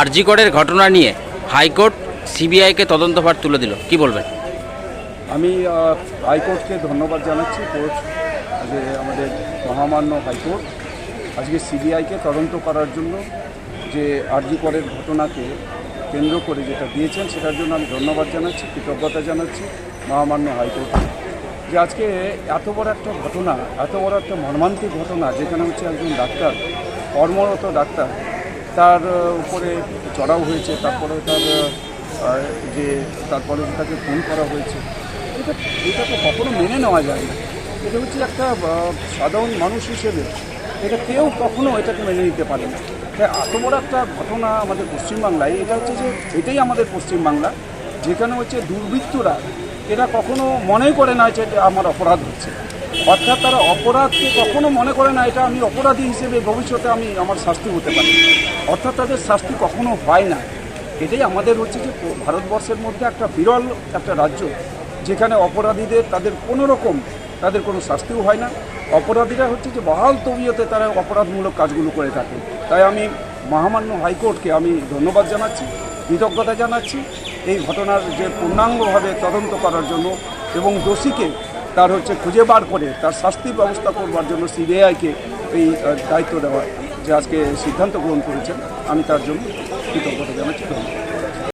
আরজিকরের ঘটনা নিয়ে হাইকোর্ট সিবিআইকে তদন্তভার তুলে দিল। কি বলবেন? আমি হাইকোর্টকে ধন্যবাদ জানাচ্ছি, কোর্ট, যে আমাদের মহামান্য হাইকোর্ট। আজকে সিবিআইকে তদন্ত করার জন্য যে আরজি করের ঘটনাকে কেন্দ্র করে যেটা দিয়েছেন, সেটার জন্য আমি ধন্যবাদ জানাচ্ছি, কৃতজ্ঞতা জানাচ্ছি মহামান্য হাইকোর্টকে। যে আজকে এত বড় একটা ঘটনা, এত বড় একটা মর্মান্তিক ঘটনা, যেখানে হচ্ছে একজন ডাক্তার, কর্মরত ডাক্তার তার উপরে চড়াও হয়েছে তারপরে তার যে তারপরে তাকে ফোন করা হয়েছে, এটা এটা তো কখনো মেনে নেওয়া যায় না। এটা হচ্ছে একটা সাধারণ মানুষ হিসেবে এটা কেউ কখনো এটাকে মেনে নিতে পারে না। তাই এত বড় একটা ঘটনা আমাদের পশ্চিমবাংলায়, এটা হচ্ছে যে, এটাই আমাদের পশ্চিমবাংলা, যেখানে হচ্ছে দুর্বৃত্তরা, এরা কখনো মনেই করে না যে আমার অপরাধ হচ্ছে। অর্থাৎ তারা অপরাধকে কখনো মনে করে না, এটা আমি অপরাধী হিসেবে ভবিষ্যতে আমি আমার শাস্তি হতে পারি। অর্থাৎ তাদের শাস্তি কখনো হয় না। এটাই আমাদের হচ্ছে যে ভারতবর্ষের মধ্যে একটা বিরল একটা রাজ্য, যেখানে অপরাধীদের তাদের কোনো রকম তাদের কোনো শাস্তিও হয় না। অপরাধীরা হচ্ছে যে বহাল তবিয়তে তারা অপরাধমূলক কাজগুলো করে থাকে। তাই আমি মহামান্য হাইকোর্টকে আমি ধন্যবাদ জানাচ্ছি, কৃতজ্ঞতা জানাচ্ছি এই ঘটনার যে পূর্ণাঙ্গভাবে তদন্ত করার জন্য এবং দোষীকে তার হচ্ছে খুঁজে বার করে তার শাস্তি ব্যবস্থা করবার জন্য সিবিআইকে এই দায়িত্ব দেওয়া যে আজকে সিদ্ধান্ত গ্রহণ করেছেন, আমি তার জন্য কৃতজ্ঞতা জানাচ্ছি।